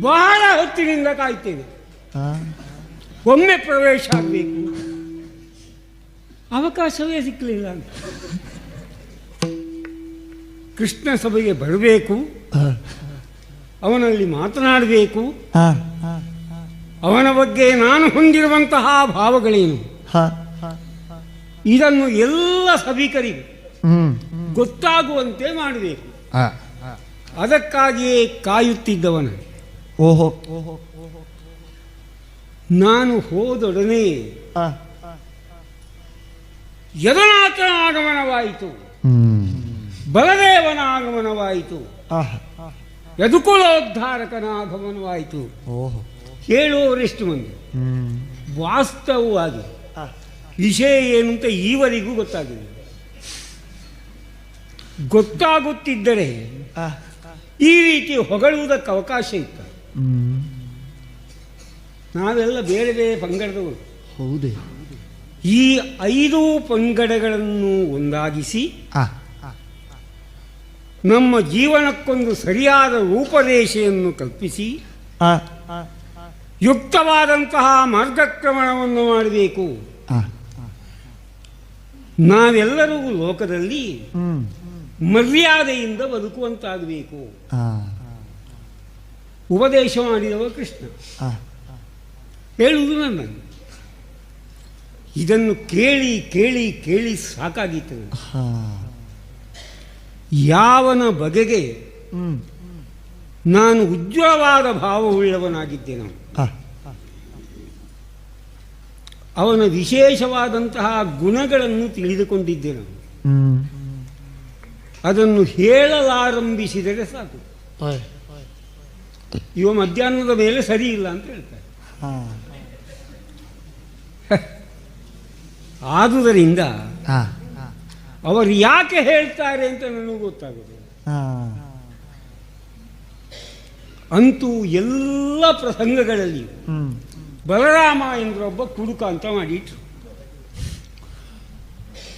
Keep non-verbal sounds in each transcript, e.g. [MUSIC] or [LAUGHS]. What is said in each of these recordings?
ಬಹಳ ಹೊತ್ತಿನಿಂದ ಕಾಯ್ತೇನೆ. ಒಮ್ಮೆ ಪ್ರವೇಶ ಆಗಬೇಕು. ಅವಕಾಶವೇ ಸಿಕ್ಕಲಿಲ್ಲ ಕೃಷ್ಣ ಸಭೆಗೆ ಬರಬೇಕು. ಅವನಲ್ಲಿ ಮಾತನಾಡಬೇಕು. ಅವನ ಬಗ್ಗೆ ನಾನು ಹೊಂದಿರುವಂತಹ ಭಾವಗಳೇನು? ಇದನ್ನು ಎಲ್ಲ ಸಭಿಕರಿಗೆ ಗೊತ್ತಾಗುವಂತೆ ಮಾಡಬೇಕು. ಅದಕ್ಕಾಗಿಯೇ ಕಾಯುತ್ತಿದ್ದವನು. ಓಹೋ. ನಾನು ಹೋದೊಡನೆ ಯದನಾಥನ ಆಗಮನವಾಯಿತು. ಬಲದೇವನ ಆಗಮನವಾಯಿತು ಯದುಕುಲೋದ್ಧಾರಕನ ಆಗಮನವಾಯಿತು ಓಹೋ. ಹೇಳುವವರೆಷ್ಟು ಮಂದಿ. ವಾಸ್ತವವಾಗಿ ವಿಷಯ ಏನು ಅಂತ ಈವರೆಗೂ ಗೊತ್ತಾಗಿದೆ ಗೊತ್ತಾಗುತ್ತಿದ್ದರೆ ಈ ರೀತಿ ಹೊಗಳುವುದಕ್ಕೆ ಅವಕಾಶ ಇತ್ತು. ನಾವೆಲ್ಲ ಬೇರೆ ಬೇರೆ ಪಂಗಡದವರು. ಹೌದೇ. ಈ ಐದು ಪಂಗಡಗಳನ್ನು ಒಂದಾಗಿಸಿ ನಮ್ಮ ಜೀವನಕ್ಕೊಂದು ಸರಿಯಾದ ರೂಪರೇಷೆಯನ್ನು ಕಲ್ಪಿಸಿ ಯುಕ್ತವಾದಂತಹ ಮಾರ್ಗಕ್ರಮಣವನ್ನು ಮಾಡಬೇಕು. ನಾವೆಲ್ಲರೂ ಲೋಕದಲ್ಲಿ ಮರ್ಯಾದೆಯಿಂದ ಬದುಕುವಂತಾಗಬೇಕು. ಉಪದೇಶ ಮಾಡಿದವ ಕೃಷ್ಣ. ಹೇಳುವುದು ನನ್ನ ಇದನ್ನು ಕೇಳಿ ಕೇಳಿ ಕೇಳಿ ಸಾಕಾಗಿತ್ತು ಯಾವನ ಬಗೆಗೆ ನಾನು ಉಜ್ವಲವಾದ ಭಾವವುಳ್ಳವನಾಗಿದ್ದೇನೆ. ಅವನ ವಿಶೇಷವಾದಂತಹ ಗುಣಗಳನ್ನು ತಿಳಿದುಕೊಂಡಿದ್ದೆ ನಾನು ಅದನ್ನು ಹೇಳಲಾರಂಭಿಸಿದರೆ ಸಾಕು. ಇವ ಮಧ್ಯಾಹ್ನದ ಮೇಲೆ ಸರಿ ಇಲ್ಲ ಅಂತ ಹೇಳ್ತಾರೆ. [LAUGHS] ಆದುದರಿಂದ ಅವರು ಯಾಕೆ ಹೇಳ್ತಾರೆ ಅಂತ ನನಗೂ ಗೊತ್ತಾಗುತ್ತೆ ಅಂತೂ ಎಲ್ಲ ಪ್ರಸಂಗಗಳಲ್ಲಿ ಬಲರಾಮ ಎಂದ್ರೊಬ್ಬ ಕುಡುಕ ಅಂತ ಮಾಡಿಟ್ರು.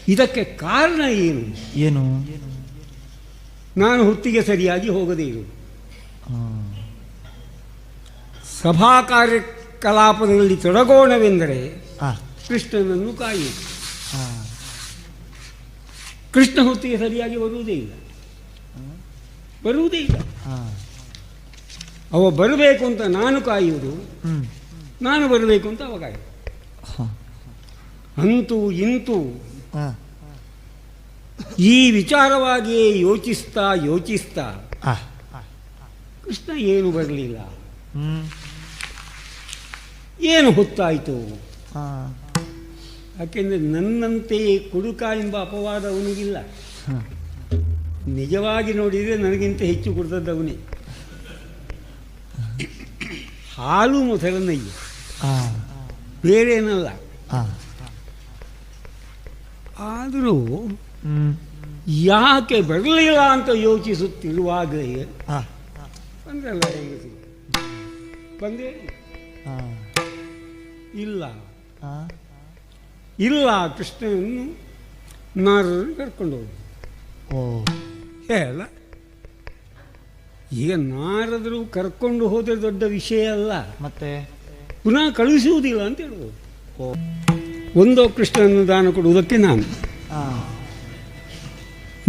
ಇದಕ್ಕೆ ಕಾರಣ ಏನು? ಏನು? ನಾನು ಹೊತ್ತಿಗೆ ಸರಿಯಾಗಿ ಹೋಗದೇ ಇರುವುದು. ಸಭಾ ಕಾರ್ಯಕಲಾಪದಲ್ಲಿ ತೊಡಗೋಣವೆಂದರೆ ಕೃಷ್ಣನನ್ನು ಕಾಯಿ ಕೃಷ್ಣ ಹೊತ್ತಿಗೆ ಸರಿಯಾಗಿ ಬರುವುದೇ ಇಲ್ಲ. ಬರುವುದೇ ಇಲ್ಲ. ಅವ ಬರಬೇಕು ಅಂತ ನಾನು ಕಾಯುವುದು ನಾನು ಬರಬೇಕು ಅಂತ ಅವ ಕಾಯುವುದು. ಹ, ಅಂತೂ ಇಂತೂ ಈ ವಿಚಾರವಾಗಿಯೇ ಯೋಚಿಸ್ತಾ ಯೋಚಿಸ್ತಾ ಕೃಷ್ಣ ಏನು ಬರಲಿಲ್ಲ. ಏನು ಹೊತ್ತಾಯಿತು ಯಾಕೆಂದರೆ ನನ್ನಂತೆಯೇ ಕುಡುಕ ಎಂಬ ಅಪವಾದ ಅವನಿಗಿಲ್ಲ. ನಿಜವಾಗಿ ನೋಡಿದರೆ ನನಗಿಂತ ಹೆಚ್ಚು ಕುಡ್ದದ್ದವನೇ. ಹಾಲು ಮೊಸರನ್ನಯ್ಯ ಬೇರೇನಲ್ಲ ಆದರೂ ಯಾಕೆ ಬರಲಿಲ್ಲ ಅಂತ ಯೋಚಿಸುತ್ತಿರುವಾಗ ಬಂದೇ ಇಲ್ಲ. ಇಲ್ಲ ಕೃಷ್ಣನನ್ನು ನಾರದನ್ನು ಕರ್ಕೊಂಡು ಹೋಗಿ. ಹೇಳ ಈಗ ನಾರದರು ಕರ್ಕೊಂಡು ಹೋದರೆ ದೊಡ್ಡ ವಿಷಯ ಅಲ್ಲ. ಮತ್ತೆ? ಪುನಃ ಕಳುಹಿಸುವುದಿಲ್ಲ ಅಂತ ಹೇಳ್ಬೋದು. ಒಂದೋ ಕೃಷ್ಣನನ್ನು ದಾನ ಕೊಡುವುದಕ್ಕೆ ನಾನು.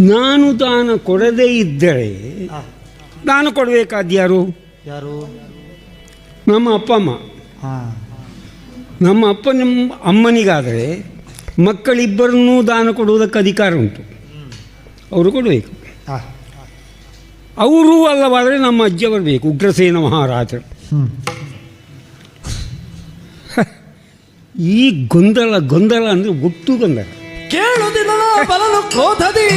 ನಾನು ದಾನ ಕೊಡದೇ ಇದ್ದರೆ ದಾನ ಕೊಡಬೇಕಾದ್ಯಾರು ಯಾರು? ನಮ್ಮ ಅಪ್ಪ ಅಮ್ಮ. ನಮ್ಮ ಅಪ್ಪ ನಮ್ಮ ಅಮ್ಮನಿಗಾದರೆ ಮಕ್ಕಳಿಬ್ಬರನ್ನೂ ದಾನ ಕೊಡುವುದಕ್ಕೆ ಅಧಿಕಾರ ಉಂಟು. ಅವರು ಕೊಡಬೇಕು. ಆ, ಅವರೂ ಅಲ್ಲವಾದರೆ ನಮ್ಮ ಅಜ್ಜ ಬರಬೇಕು ಉಗ್ರಸೇನ ಮಹಾರಾಜರು. ಈ ಗೊಂದಲ ಗೊಂದಲ ಅಂದರೆ ಒಟ್ಟು ಗೊಂದಲ. ಕೇಳುದಿಲ್ಲ ಬಲಲು ಕ್ರೋಧದಿ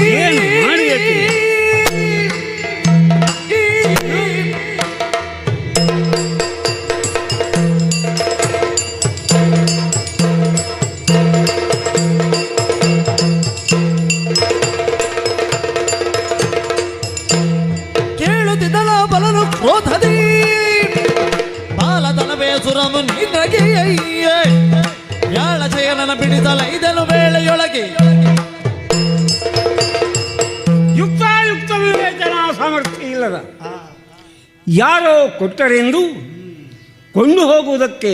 ಇಲ್ಲದ ಯಾರೋ ಕೊಟ್ಟರೆಂದು ಕೊಂಡು ಹೋಗುವುದಕ್ಕೆ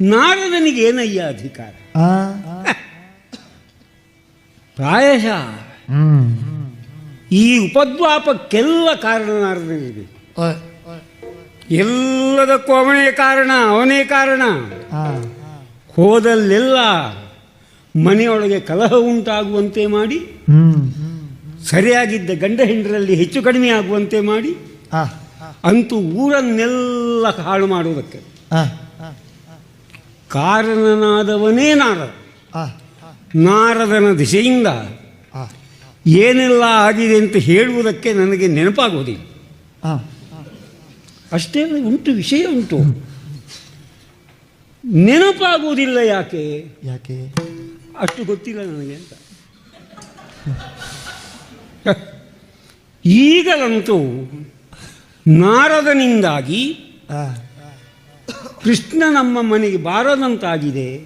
ನಾರದನಿಗೆ ಏನಯ್ಯ ಅಧಿಕಾರ? ಪ್ರಾಯಶಃ ಈ ಉಪದ್ವಾಪಕ್ಕೆಲ್ಲ ಕಾರಣ ನಾರದನಿಗೆ. ಎಲ್ಲದಕ್ಕೂ ಅವನೇ ಕಾರಣ ಅವನೇ ಕಾರಣ. ಹೋದಲ್ಲೆಲ್ಲ ಮನೆಯೊಳಗೆ ಕಲಹ ಉಂಟಾಗುವಂತೆ ಮಾಡಿ ಸರಿಯಾಗಿದ್ದ ಗಂಡ ಹೆಂಡರಲ್ಲಿ ಹೆಚ್ಚು ಕಡಿಮೆ ಆಗುವಂತೆ ಮಾಡಿ ಅಂತೂ ಊರನ್ನೆಲ್ಲ ಹಾಳು ಮಾಡುವುದಕ್ಕೆ. ಕಾರಣನಾದವನೇ ನಾರದ ನಾರದನ ದಿಶೆಯಿಂದ ಏನೆಲ್ಲ ಆಗಿದೆ ಅಂತ ಹೇಳುವುದಕ್ಕೆ ನನಗೆ ನೆನಪಾಗುವುದಿಲ್ಲ ಅಷ್ಟೇ ಉಂಟು ವಿಷಯ ಉಂಟು. ನೆನಪಾಗುವುದಿಲ್ಲ ಯಾಕೆ? ಯಾಕೆ? ಅಷ್ಟು ಗೊತ್ತಿಲ್ಲ ನನಗೆ ಅಂತ. ಈಗಲಂತೂ ನಾರದನಿಂದಾಗಿ ಕೃಷ್ಣ ನಮ್ಮ ಮನೆಗೆ ಬಾರದಂತಾಗಿದೆ.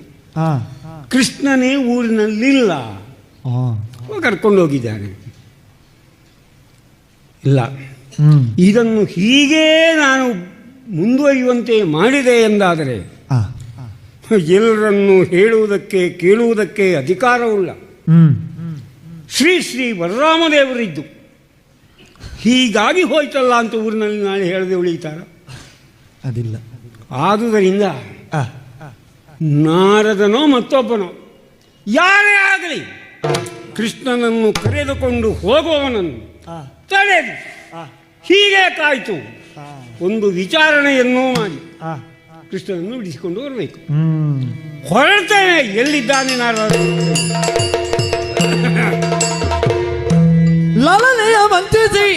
ಕೃಷ್ಣನೇ ಊರಿನಲ್ಲಿಲ್ಲ. ಕರ್ಕೊಂಡು ಹೋಗಿದ್ದಾನೆ. ಇಲ್ಲ. ಇದನ್ನು ಹೀಗೇ ನಾನು ಮುಂದುವರಿಯುವಂತೆ ಮಾಡಿದೆ ಎಂದಾದರೆ ಎಲ್ಲರನ್ನು ಹೇಳುವುದಕ್ಕೆ ಕೇಳುವುದಕ್ಕೆ ಅಧಿಕಾರವುಳ್ಳ ಹ್ಮ್. ಶ್ರೀ ಶ್ರೀ ಬಲರಾಮದೇವರಿದ್ದು ಹೀಗಾಗಿ ಹೋಯ್ತಲ್ಲ ಅಂತ ಊರಿನಲ್ಲಿ ನಾಳೆ ಹೇಳದೆ ಉಳಿತಾರ. ಅದಿಲ್ಲ. ಆದುದರಿಂದ ನಾರದನೋ ಮತ್ತೊಬ್ಬನೋ ಯಾರೇ ಆಗಲಿ ಕೃಷ್ಣನನ್ನು ಕರೆದುಕೊಂಡು ಹೋಗುವವನನ್ನು ತಡೆದು. ಹೀಗೆ ಕಾಯ್ತು. ಒಂದು ವಿಚಾರಣೆಯನ್ನೂ ಮಾಡಿ ಕೃಷ್ಣನನ್ನು ಬಿಡಿಸಿಕೊಂಡು ಬರಬೇಕು. ಹೊರಡ್ತೇನೆ ಎಲ್ಲಿದ್ದಾನೆ ನಾರದ లలనయ మంచిది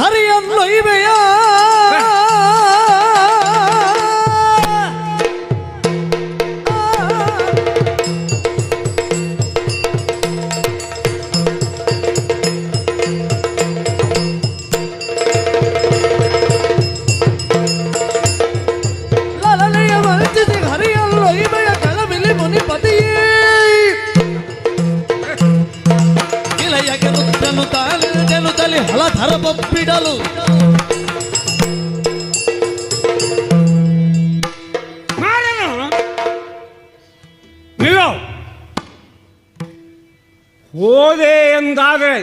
హరియన్ లొయ్యా ನಾರದನು ನಿಲ್ಲೋ ಹೋದೆ ಎಂದಾದರೆ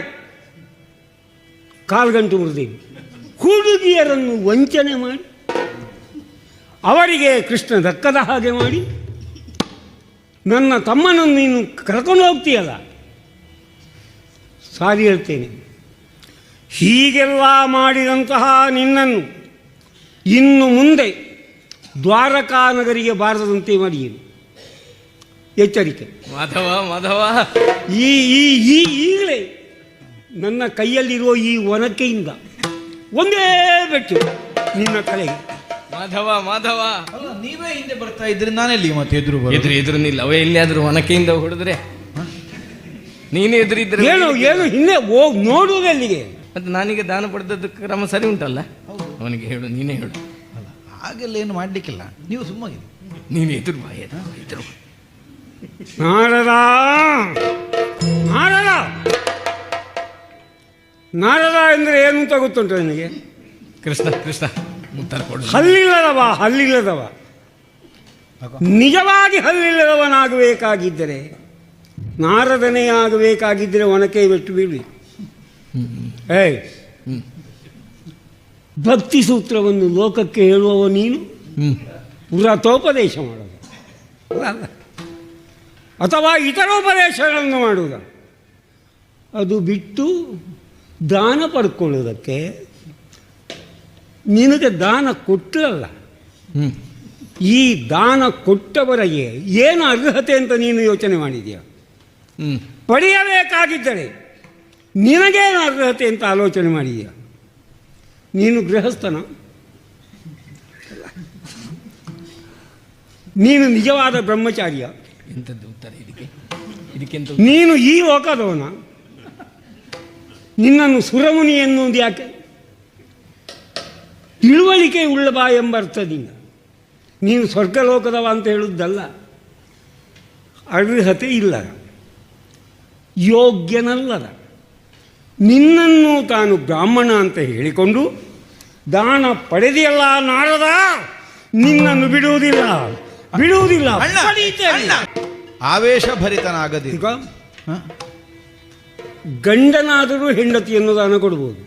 ಕಾಲ್ಗಂಟು ಮುರಿದೀವಿ ಹುಡುಗಿಯರನ್ನು ವಂಚನೆ ಮಾಡಿ, ಅವರಿಗೆ ಕೃಷ್ಣ ದಕ್ಕದ ಹಾಗೆ ಮಾಡಿ, ನನ್ನ ತಮ್ಮನನ್ನು ನೀನು ಕರ್ಕೊಂಡು ಹೋಗ್ತೀಯಲ್ಲ? ಸಾರಿ ಹೇಳ್ತೇನೆ. ಹೀಗೆಲ್ಲ ಮಾಡಿದಂತಹ ನಿನ್ನನ್ನು ಇನ್ನು ಮುಂದೆ ದ್ವಾರಕಾ ನಗರಿಗೆ ಬಾರದಂತೆ ಮಾಡಿಯೇನು? ಎಚ್ಚರಿಕೆ. ಮಾಧವ ಮಾಧವ. ಈ ಈ ಈ ಈಗಲೇ ನನ್ನ ಕೈಯಲ್ಲಿರುವ ಈ ಒನಕೆಯಿಂದ ಒಂದೇ ಬೆಟ್ಟು ನಿನ್ನ ಕಲೆಗೆ ಮಾಧವ ಮಾಧವ. ಅಲ್ಲ ನೀವೇ ಹಿಂದೆ ಬರ್ತಾ ಇದ್ರಿ ನಾನೆಲ್ಲಿ ಮತ್ತೆ ಎದುರು ಎದುರು ಎದುರು ನಿಲ್ಲ. ಅವೇ ಎಲ್ಲಿಯಾದ್ರೂ ಒನಕೆಯಿಂದ ಹೊಡೆದ್ರೆ ನೀನು ಎದುರಿದ್ರೆ ಏನು ಏನು ಹಿಂದೆ ಹೋಗಿ ನೋಡುವುದೆಲ್ಲಿಗೆ ಮತ್ತೆ ನಾನೀಗ ದಾನ ಪಡೆದದ್ದು ಕ್ರಮ ಸರಿ ಉಂಟಲ್ಲ? ಅವನಿಗೆ ಹೇಳು ನೀನೇ ಹೇಳು. ಅಲ್ಲ ಹಾಗೆಲ್ಲ ಏನು ಮಾಡ್ಲಿಕ್ಕಿಲ್ಲ. ನೀವು ಸುಮ್ಮನೆ ನೀನು ಎದುರು ಬಾ ಎದುರು. ನಾರದ! ನಾರದ! ನಾರದ ಎಂದರೆ ಏನು ಅಂತ ಗೊತ್ತುಂಟು ನನಗೆ? ಕೃಷ್ಣ ಕೃಷ್ಣ ಉತ್ತರ ಕೊಡು. ಹಲ್ಲಿಲ್ಲದವ ಹಲ್ಲಿಲ್ಲದವ. ನಿಜವಾಗಿ ಹಲ್ಲಿಲ್ಲದವನಾಗಬೇಕಾಗಿದ್ದರೆ ನಾರದನೇ ಆಗಬೇಕಾಗಿದ್ದರೆ ಒನಕೆ ಬಿಟ್ಟು ಬಿಡಿ ಏಯ್. ಭಕ್ತಿ ಸೂತ್ರವನ್ನು ಲೋಕಕ್ಕೆ ಹೇಳುವವ ನೀನು? ಹ್ಮ್. ವ್ರತೋಪದೇಶ ಮಾಡೋದು. ಅಥವಾ ಇತರೋಪದೇಶಗಳನ್ನು ಮಾಡುವುದು. ಅದು ಬಿಟ್ಟು ದಾನ ಪಡ್ಕೊಳ್ಳೋದಕ್ಕೆ ನಿನಗೆ ದಾನ ಕೊಟ್ಟಲ್ಲ ಈ ದಾನ ಕೊಟ್ಟವರಿಗೆ ಏನು ಅರ್ಹತೆ ಅಂತ ನೀನು ಯೋಚನೆ ಮಾಡಿದೆಯಾ ಪಡೆಯಬೇಕಾಗಿದ್ದರೆ ನಿನಗೇನು ಅರ್ಹತೆ ಅಂತ ಆಲೋಚನೆ ಮಾಡಿದೀಯ? ನೀನು ಗೃಹಸ್ಥನ? ನೀನು ನಿಜವಾದ ಬ್ರಹ್ಮಚಾರ್ಯ? ಎಂಥದ್ದು ಉತ್ತರ ಇದಕ್ಕೆ? ಇದಕ್ಕೆಂತ ನೀನು ಈ ಲೋಕದವನ? ನಿನ್ನನ್ನು ಸುರಮುನಿ ಎನ್ನುವುದು ಯಾಕೆ? ತಿಳುವಳಿಕೆ ಉಳ್ಳಬ ಎಂಬ ಅರ್ಥದಿಂದ ನೀನು. ಸ್ವರ್ಗಲೋಕದವ ಅಂತ ಹೇಳುವುದಲ್ಲ ಅರ್ಹತೆ ಇಲ್ಲ. ಯೋಗ್ಯನಲ್ಲದ. ನಿನ್ನನ್ನು ತಾನು ಬ್ರಾಹ್ಮಣ ಅಂತ ಹೇಳಿಕೊಂಡು ದಾನ ಪಡೆದಿಯಲ್ಲ ನಾರದ ನಿನ್ನನ್ನು ಬಿಡುವುದಿಲ್ಲ. ಬಿಡುವುದಿಲ್ಲ. ಅಣ್ಣ ಪಡೀತೇನೆ. ಅಣ್ಣ. ಆವೇಶ ಭರಿತನಾಗದಿ ಈಗ ಗಂಡನಾದರೂ ಹೆಂಡತಿಯನ್ನು ದಾನ ಕೊಡ್ಬೋದು.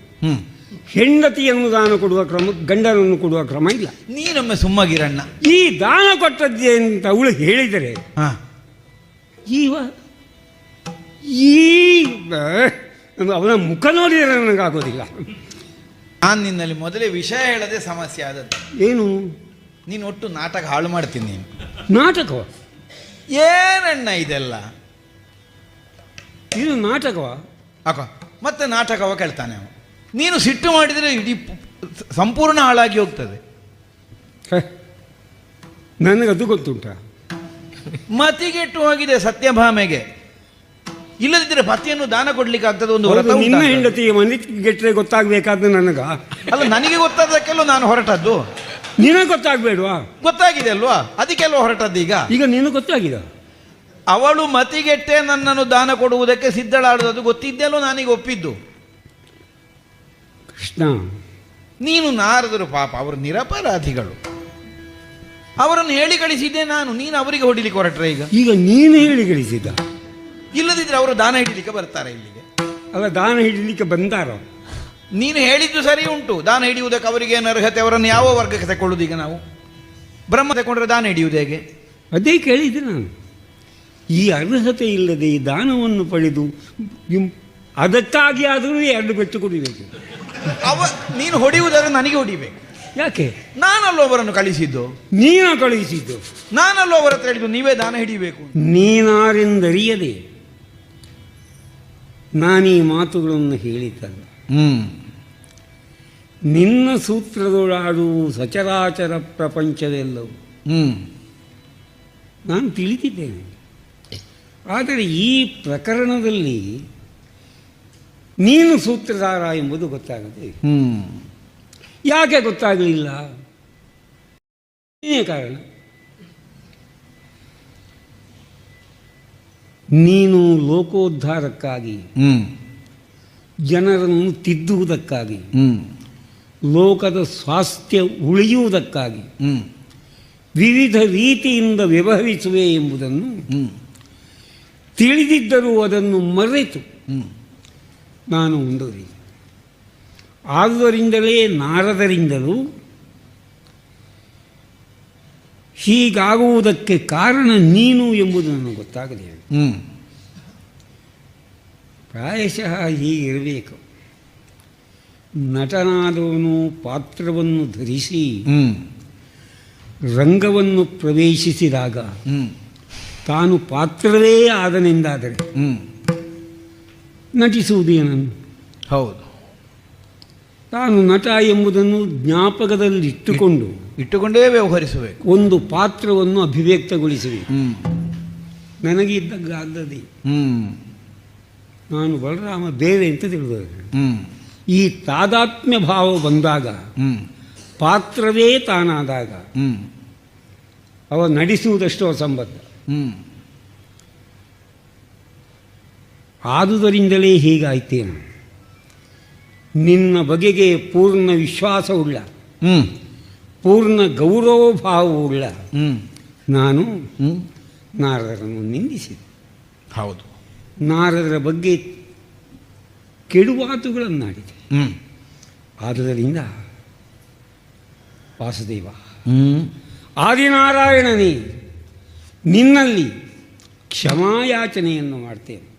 ಹೆಂಡತಿಯನ್ನು ದಾನ ಕೊಡುವ ಕ್ರಮ ಗಂಡನನ್ನು ಕೊಡುವ ಕ್ರಮ ಇಲ್ಲ. ನೀನೊಮ್ಮೆ ಸುಮ್ಮಗಿರಣ್ಣ. ಈ ದಾನ ಕೊಟ್ಟದ್ದೇ ಅಂತ ಅವಳು ಹೇಳಿದರೆ ಈವ ಈ ಅವನ ಮುಖ ನೋಡಿದರೆ ನನಗಾಗೋದಿಲ್ಲ ನಾನು ನಿನ್ನಲ್ಲಿ ಮೊದಲೇ ವಿಷಯ ಹೇಳದೆ ಸಮಸ್ಯೆ ಆದದ್ದು. ಏನು? ನೀನು ಒಟ್ಟು ನಾಟಕ ಹಾಳು ಮಾಡ್ತೀನಿ ನೀನು. ನಾಟಕ ಏನಣ್ಣ ಇದೆಲ್ಲ? ಇದು ನಾಟಕವ? ಅಕ್ಕ ಮತ್ತೆ ನಾಟಕವ ಕೇಳ್ತಾನೆ ಅವ ನೀನು ಸಿಟ್ಟು ಮಾಡಿದರೆ ಇಡೀ ಸಂಪೂರ್ಣ ಹಾಳಾಗಿ ಹೋಗ್ತದೆ. ನನಗದು ಗೊತ್ತುಂಟ. ಮತಿಗೆಟ್ಟು ಹೋಗಿದೆ ಸತ್ಯಭಾಮೆಗೆ. ಇಲ್ಲದಿದ್ದರೆ ಪತಿಯನ್ನು ದಾನ ಕೊಡ್ಲಿಕ್ಕೆ ಆಗ್ತದೆ ಒಂದು ಹೊರತು ನಿನ್ನ ಹೆಂಡತಿ ಮನೆ ಗೆಟ್ಟರೆ ಗೊತ್ತಾಗಬೇಕಾದ ನನಗ. ಅಲ್ಲ ನನಗೆ ಗೊತ್ತಾದಕ್ಕೆಲ್ಲ ನಾನು ಹೊರಟದ್ದು. ನಿನಗೆ ಗೊತ್ತಾಗಬೇಡವಾ? ಗೊತ್ತಾಗಿದೆ ಅಲ್ವಾ? ಅದಕ್ಕೆಲ್ಲ ಹೊರಟದ್ದು ಈಗ. ಈಗ ನೀನು ಗೊತ್ತಾಗಿದೆ. ಅವಳು ಮತಿಗೆಟ್ಟೆ ನನ್ನನ್ನು ದಾನ ಕೊಡುವುದಕ್ಕೆ ಸಿದ್ಧಳಾಡುವುದು ಗೊತ್ತಿದ್ದೆಲ್ಲೋ ನಾನೀಗ ಒಪ್ಪಿದ್ದು. ಕೃಷ್ಣ. ನೀನು ನಾರದರು ಪಾಪ ಅವರು ನಿರಪರಾಧಿಗಳು. ಅವರನ್ನು ಹೇಳಿ ಕಳಿಸಿದ್ದೆ ನಾನು ನೀನು ಅವರಿಗೆ ಹೊಡಿಲಿಕ್ಕೆ ಹೊರಟ್ರೆ ಈಗ. ಈಗ ನೀನು ಹೇಳಿ ಗಳಿಸಿದ ಇಲ್ಲದಿದ್ರೆ ಅವರು ದಾನ ಹಿಡಿಲಿಕ್ಕೆ ಬರ್ತಾರೆ ಇಲ್ಲಿಗೆ. ಅಲ್ಲ ದಾನ ಹಿಡಿಲಿಕ್ಕೆ ಬಂದಾರೋ? ನೀನು ಹೇಳಿದ್ದು ಸರಿ ಉಂಟು. ದಾನ ಹಿಡಿಯುವುದಕ್ಕೆ ಅವರಿಗೆ ಏನು ಅರ್ಹತೆ? ಅವರನ್ನು ಯಾವ ವರ್ಗಕ್ಕೆ ತಗೊಳ್ಳುದು ಈಗ ನಾವು? ಬ್ರಹ್ಮ ತಗೊಂಡ್ರೆ ದಾನ ಹಿಡಿಯುವುದು ಹೇಗೆ? ಅದೇ ಕೇಳಿದ್ದೆ ನಾನು. ಈ ಅರ್ಹತೆ ಇಲ್ಲದೆ ಈ ದಾನವನ್ನು ಪಡೆದು ಅದಕ್ಕಾಗಿ ಆದರೂ ಎರಡು ಬೆಚ್ಚು ಕುಡಿಬೇಕು. ಅವ ನೀನು ಹೊಡೆಯುವುದಾದ್ರೆ ನನಗೆ ಹೊಡಿಬೇಕು. ಯಾಕೆ? ನಾನಲ್ಲೋ ಅವರನ್ನು ಕಳಿಸಿದ್ದು. ನೀನ ಕಳುಹಿಸಿದ್ದು ನಾನಲ್ಲೋ ಅವರ ಹತ್ರ ಹೇಳಿದ್ದು ನೀವೇ ದಾನ ಹಿಡಿಯಬೇಕು ನೀನಾರೆಂದರಿಯದೆ? ನಾನೀ ಮಾತುಗಳನ್ನು ಹೇಳಿದ್ದಲ್ಲ ಹ್ಞೂ ನಿನ್ನ ಸೂತ್ರದೊಳಾಡುವು ಸಚರಾಚರ ಪ್ರಪಂಚದೆಲ್ಲವೂ. ನಾನು ತಿಳಿದಿದ್ದೇನೆ. ಆದರೆ ಈ ಪ್ರಕರಣದಲ್ಲಿ ನೀನು ಸೂತ್ರಧಾರ ಎಂಬುದು ಗೊತ್ತಾಗದೆ. ಯಾಕೆ ಗೊತ್ತಾಗಲಿಲ್ಲ? ಏನೇ ಕಾರಣ? ನೀನು ಲೋಕೋದ್ಧಾರಕ್ಕಾಗಿ ಜನರನ್ನು ತಿದ್ದುವುದಕ್ಕಾಗಿ ಲೋಕದ ಸ್ವಾಸ್ಥ್ಯ ಉಳಿಯುವುದಕ್ಕಾಗಿ ವಿವಿಧ ರೀತಿಯಿಂದ ವ್ಯವಹರಿಸುವೆ ಎಂಬುದನ್ನು ತಿಳಿದಿದ್ದರೂ ಅದನ್ನು ಮರೆತು ನಾನು ರೀತಿ ಆದುದರಿಂದಲೇ ನಾರದರಿಂದಲೂ ಹೀಗಾಗುವುದಕ್ಕೆ ಕಾರಣ ನೀನು ಎಂಬುದು ನನಗೆ ಗೊತ್ತಾಗದೆ ಹ್ಞೂ ಪ್ರಾಯಶಃ ಹೀಗಿರಬೇಕು. ನಟನಾದವನು ಪಾತ್ರವನ್ನು ಧರಿಸಿ ರಂಗವನ್ನು ಪ್ರವೇಶಿಸಿದಾಗ ತಾನು ಪಾತ್ರವೇ ಆದನೆಂದಾದರೆ ನಟಿಸುವುದೇನನ್ನು ಹೌದು. ತಾನು ನಟ ಎಂಬುದನ್ನು ಜ್ಞಾಪಕದಲ್ಲಿಟ್ಟುಕೊಂಡು ಇಟ್ಟುಕೊಂಡೇ ವ್ಯವಹರಿಸಬೇಕು. ಒಂದು ಪಾತ್ರವನ್ನು ಅಭಿವ್ಯಕ್ತಗೊಳಿಸಬೇಕು ಹ್ಮ್. ನನಗೆ ಇದ್ದಾಗ ಆದದಿ ಹ್ಮ್. ನಾನು ಬಲರಾಮ ಬೇರೆ ಅಂತ ಹ್ಮ್. ಈ ತಾದಾತ್ಮ್ಯ ಭಾವ ಬಂದಾಗ ಪಾತ್ರವೇ ತಾನಾದಾಗ ಅವ ನಡೆಸುವುದಷ್ಟು ಸಂಬಂಧ ಆದುದರಿಂದಲೇ ಹೀಗಾಯ್ತೇನು? ನಿನ್ನ ಬಗೆಗೆ ಪೂರ್ಣ ವಿಶ್ವಾಸವುಳ್ಳ ಹ್ಞೂ ಪೂರ್ಣ ಗೌರವ ಭಾವವುಳ್ಳ ಹ್ಞೂ ನಾನು ನಾರದರನ್ನು ನಿಂದಿಸಿದೆ. ಹೌದು. ನಾರದರ ಬಗ್ಗೆ ಕೆಡುವಾತುಗಳನ್ನಾಡಿದೆ. ಹ್ಞೂ ಆದುದರಿಂದ ವಾಸುದೇವ ಹ್ಞೂ ಆದಿನಾರಾಯಣನೇ ನಿನ್ನಲ್ಲಿ ಕ್ಷಮಾಯಾಚನೆಯನ್ನು ಮಾಡ್ತೇನೆ.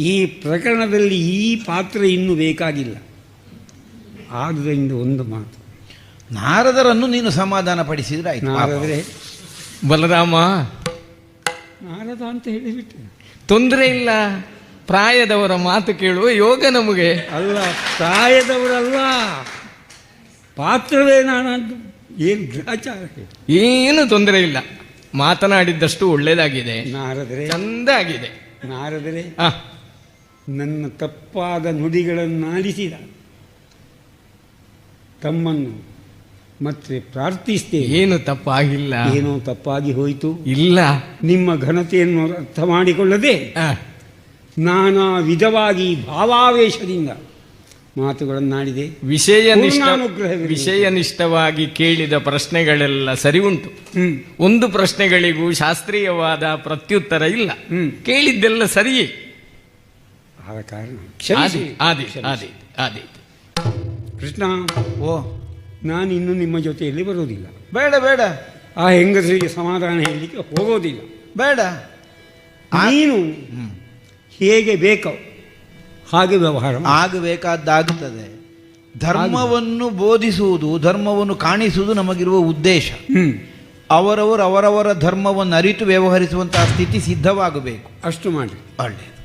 ಈ ಪ್ರಕರಣದಲ್ಲಿ ಈ ಪಾತ್ರ ಇನ್ನೂ ಬೇಕಾಗಿಲ್ಲ. ಆದುದರಿಂದ ಒಂದು ಮಾತು. ನಾರದರನ್ನು ನೀನು ಸಮಾಧಾನ ಪಡಿಸಿದ್ರೆ ಆಯ್ತು. ನಾರದರೆ. ಬಲರಾಮ ನಾರದ ಅಂತ ಹೇಳಿಬಿಟ್ಟು. ತೊಂದರೆ ಇಲ್ಲ. ಪ್ರಾಯದವರ ಮಾತು ಕೇಳುವ ಯೋಗ ನಮಗೆ. ಅಲ್ಲ ಪ್ರಾಯದವರಲ್ಲ. ಪಾತ್ರವೇ ನಾನು ಏನು ಗ್ರಾಚಾರ ಏನು ತೊಂದರೆ ಇಲ್ಲ. ಮಾತನಾಡಿದ್ದಷ್ಟು ಒಳ್ಳೇದಾಗಿದೆ. ನಾರದರೆ. ಚಂದ ಆಗಿದೆ ನಾರದರೆ. ಆ. ನನ್ನ ತಪ್ಪಾದ ನುಡಿಗಳನ್ನಾಲಿಸಿದ ತಮ್ಮನ್ನು ಮತ್ತೆ ಪ್ರಾರ್ಥಿಸ್ತೇನೆ. ಏನು ತಪ್ಪಾಗಿಲ್ಲ. ಏನೋ ತಪ್ಪಾಗಿ ಹೋಯಿತು. ಇಲ್ಲ. ನಿಮ್ಮ ಘನತೆಯನ್ನು ಅರ್ಥ ಮಾಡಿಕೊಳ್ಳದೆ ನಾನಾ ವಿಧವಾಗಿ ಭಾವಾವೇಶದಿಂದ ಮಾತುಗಳನ್ನಾಡಿದೆ. ವಿಷಯ ವಿಷಯನಿಷ್ಠವಾಗಿ ಕೇಳಿದ ಪ್ರಶ್ನೆಗಳೆಲ್ಲ ಸರಿ ಉಂಟು ಒಂದು ಪ್ರಶ್ನೆಗಳಿಗೂ ಶಾಸ್ತ್ರೀಯವಾದ ಪ್ರತ್ಯುತ್ತರ ಇಲ್ಲ. ಕೇಳಿದ್ದೆಲ್ಲ ಸರಿಯೇ. ಆದ ಕಾರಣ. ಕ್ಷಮಿಸಿ. ಆದಿ ಆದಿ ಆದಿ ಕೃಷ್ಣ ಓ ನಾನು ಇನ್ನು ನಿಮ್ಮ ಜೊತೆಯಲ್ಲಿ ಬರೋದಿಲ್ಲ ಬೇಡ ಬೇಡ. ಆ ಹೆಂಗಸರಿಗೆ ಸಮಾಧಾನ ಹೇಳಲಿಕ್ಕೆ ಹೋಗೋದಿಲ್ಲ. ಬೇಡ. ನೀನು ಹೇಗೆ ಬೇಕೋ ಹಾಗೆ ವ್ಯವಹಾರ. ಆಗಬೇಕಾದ್ದಾಗುತ್ತದೆ. ಧರ್ಮವನ್ನು ಬೋಧಿಸುವುದು ಧರ್ಮವನ್ನು ಕಾಣಿಸುವುದು ನಮಗಿರುವ ಉದ್ದೇಶ. ಅವರವರು ಅವರವರ ಧರ್ಮವನ್ನು ಅರಿತು ವ್ಯವಹರಿಸುವಂತಹ ಸ್ಥಿತಿ ಸಿದ್ಧವಾಗಬೇಕು. ಅಷ್ಟು ಮಾಡಿ ಒಳ್ಳೆಯದು